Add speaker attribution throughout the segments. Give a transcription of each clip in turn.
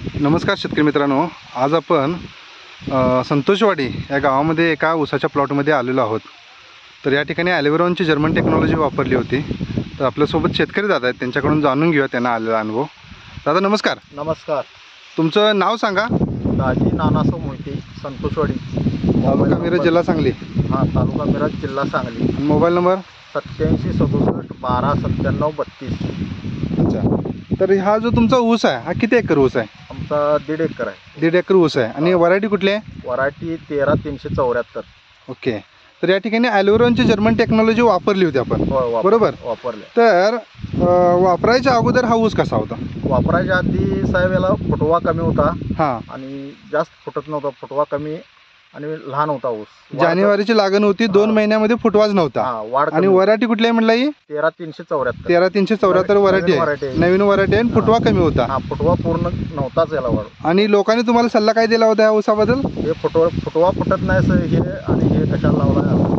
Speaker 1: नमस्कार शेतकरी मित्रांनो. आज आपण संतोषवाडी या गावामध्ये एका ऊसाच्या प्लॉटमध्ये आलेलो आहोत. तर या ठिकाणी ॲलिव्हरॉनची जर्मन टेक्नॉलॉजी वापरली होती. तर आपल्यासोबत शेतकरी दादा आहेत. त्यांच्याकडून जाणून घेऊया त्यांना आलेला अनुभव. दादा नमस्कार.
Speaker 2: नमस्कार.
Speaker 1: तुमचं नाव सांगा.
Speaker 2: दाजी नानासो मोहिते संतोषवाडी.
Speaker 1: तालुका मिरज जिल्हा सांगली.
Speaker 2: हां तालुका मिरज जिल्हा सांगली.
Speaker 1: आणि मोबाईल नंबर?
Speaker 2: सत्याऐंशी सदुसष्ट बारा सत्त्याण्णव बत्तीस.
Speaker 1: अच्छा. तर हा जो तुमचा ऊस आहे हा किती एकर ऊस आहे?
Speaker 2: आमचा दीड एकर आहे.
Speaker 1: दीड एकर ऊस आहे. आणि व्हरायटी कुठली आहे?
Speaker 2: वराठी तेरा तीनशे चौऱ्याहत्तर.
Speaker 1: ओके. तर या ठिकाणी ॲलिव्हरॉनची जर्मन टेक्नॉलॉजी वापरली होती आपण.
Speaker 2: वापर-
Speaker 1: बरोबर.
Speaker 2: वापरले.
Speaker 1: तर अ, वापरायच्या अगोदर हा ऊस कसा होता?
Speaker 2: वापरायच्या आधी साहेब याला फुटवा कमी होता.
Speaker 1: हां.
Speaker 2: आणि जास्त फुटत नव्हता. फुटवा कमी आणि लहान होता ऊस.
Speaker 1: जानेवारीची लागण होती दोन
Speaker 2: हा.
Speaker 1: महिन्यामध्ये फुटवाच नव्हता.
Speaker 2: हां वाढ
Speaker 1: आणि
Speaker 2: कमी.
Speaker 1: वराठी कुठली आहे म्हणला ही
Speaker 2: तेरा तीनशे चौऱ्याहत्तर.
Speaker 1: तेरा तीनशे चौऱ्याहत्तर
Speaker 2: नवीन
Speaker 1: वराठी आहे.
Speaker 2: आहे.
Speaker 1: नवीन वराठी आहे आणि फुटवा कमी होता.
Speaker 2: हा फुटवा पूर्ण नव्हताच याला वाढ.
Speaker 1: आणि लोकांनी तुम्हाला सल्ला काय दिला होता या ऊसाबद्दल?
Speaker 2: हे फुटवा फुटवा फुटत नाही सर हे आणि हे कशाला लावलं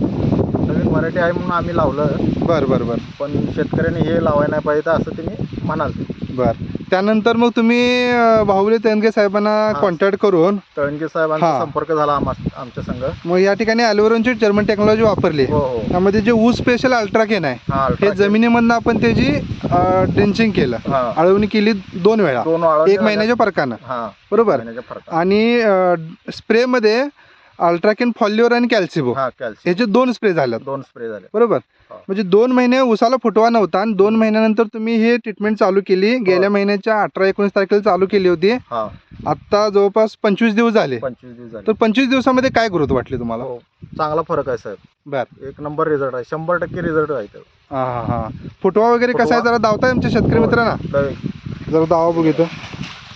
Speaker 2: नवीन व्हरायटी आहे म्हणून आम्ही लावलं.
Speaker 1: बर बर बर.
Speaker 2: पण शेतकऱ्यांनी हे लावायला नाही पाहिजे तर असं त्यांनी म्हणाल.
Speaker 1: बर. त्यानंतर मग तुम्ही अ, बाहुले तेनगे साहेबांना कॉन्टॅक्ट करून
Speaker 2: तळणगे साहेबांचा
Speaker 1: हा.
Speaker 2: संपर्क झाला आम्हा आमच्या संघ
Speaker 1: मग या ठिकाणी ॲलिव्हरॉनची जर्मन टेक्नॉलॉजी वापरली.
Speaker 2: हो हो.
Speaker 1: त्यामध्ये जे ऊस स्पेशल अल्ट्राकेन आहे
Speaker 2: हा
Speaker 1: हे
Speaker 2: अल्ट्रा
Speaker 1: जमिनीमधनं आपण त्याची ड्रेंचिंग केलं
Speaker 2: हा.
Speaker 1: आळवणी केली दोन वेळा.
Speaker 2: दोन वाळवण
Speaker 1: एक महिन्याच्या फरकानं.
Speaker 2: हा
Speaker 1: बरोबर?
Speaker 2: महिन्याच्या फरक
Speaker 1: आणि स्प्रेमध्ये अल्ट्राकेन फॉल्युअर आणि कॅल्सिबो.
Speaker 2: हा कॅल्शियम
Speaker 1: ह्याचे दोन स्प्रे झाले
Speaker 2: दोन स्प्रे झाले
Speaker 1: बरोबर?
Speaker 2: हा.
Speaker 1: म्हणजे दोन महिने उसाला फुटवा नव्हता आणि दोन महिन्यानंतर तुम्ही हे ट्रीटमेंट चालू केली. गेल्या महिन्याच्या अठरा एकोणीस तारखेला चालू केली होती.
Speaker 2: हा.
Speaker 1: आता जवळपास पंचवीस दिवस झाले.
Speaker 2: पंचवीस दिवस झाले.
Speaker 1: तर पंचवीस दिवसामध्ये काय ग्रोथ वाटली तुम्हाला?
Speaker 2: हो. चांगला फरक आहे साहेब
Speaker 1: बर.
Speaker 2: एक नंबर रिझल्ट आहे. शंभर टक्के रिझल्ट आहे.
Speaker 1: हा हा हा. फुटवा वगैरे कसा आहे?
Speaker 2: फुटवा?
Speaker 1: जरा दावताय आमच्या शेतकरी मित्रांना.
Speaker 2: तर
Speaker 1: जरा दावा बघितलं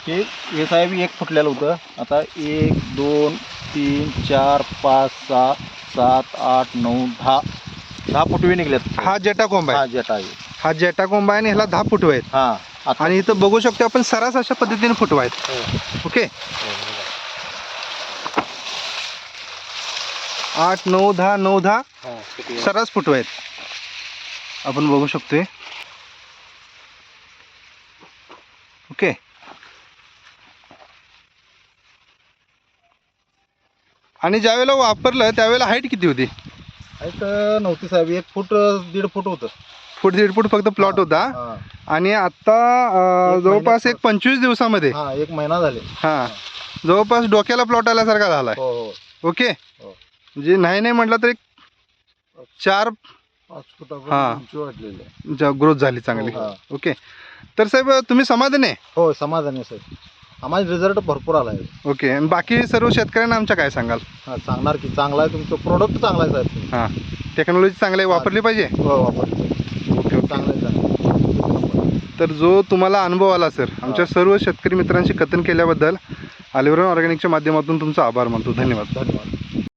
Speaker 2: हे हे साहेब एक फुटलेलं होतं. आता एक दोन तीन चार पाच सहा सात आठ नऊ दहा. दहा फुटवे निघलेत
Speaker 1: हा जेटा कोंब
Speaker 2: हा
Speaker 1: आहे
Speaker 2: जेट आहे.
Speaker 1: हा जेटा कोंब आहे आणि ह्याला दहा फुटवे आहेत.
Speaker 2: हा आता
Speaker 1: आणि इथं बघू शकतो आपण सरास अशा पद्धतीने फुटवा आहेत.
Speaker 2: हो,
Speaker 1: ओके? आठ नऊ दहा नऊ दहा
Speaker 2: हो. आहे?
Speaker 1: सर्रास फुटवे आहेत. आपण बघू शकतोय. ओके? आणि ज्यावेळेला वापरलं त्यावेळेला हाईट किती होती?
Speaker 2: एक नव्हती साहेब. एक फूट दीड फूट होतं.
Speaker 1: फूट दीड फूट फक्त प्लॉट होता.
Speaker 2: हा.
Speaker 1: आणि आता जवळपास एक पंचवीस दिवसामध्ये.
Speaker 2: हा एक महिना झाले.
Speaker 1: हा. जवळपास डोक्याला प्लॉट आल्यासारखा झालाय.
Speaker 2: हो हो.
Speaker 1: ओके?
Speaker 2: हो.
Speaker 1: म्हणजे नाही नाही म्हटलं तर एक चार
Speaker 2: पाच फुटापर्यंत. उंची वाढलेली आहे.
Speaker 1: ग्रोथ झाली चांगली.
Speaker 2: हा.
Speaker 1: ओके? तर साहेब तुम्ही समाधानी आहे?
Speaker 2: हो समाधानी आहे साहेब. आम्हाला रिझल्ट भरपूर आला आहे
Speaker 1: ओके आणि बाकी सर्व शेतकऱ्यांना आमच्या काय सांगाल?
Speaker 2: हा सांगणार की चांगला आहे तुमचं प्रोडक्ट चांगला आहे साहेब. तुम्ही.
Speaker 1: हां टेक्नॉलॉजी चांगली आहे, वापरली पाहिजे?
Speaker 2: हो वापरतो
Speaker 1: ओके ओके.
Speaker 2: चांगलं आहे चांगलं.
Speaker 1: तर जो तुम्हाला अनुभव आला सर आमच्या सर्व शेतकरी मित्रांशी कथन केल्याबद्दल अलिव्हरॉन ऑर्गॅनिकच्या माध्यमातून तुमचा आभार मानतो. धन्यवाद.
Speaker 2: धन्यवाद.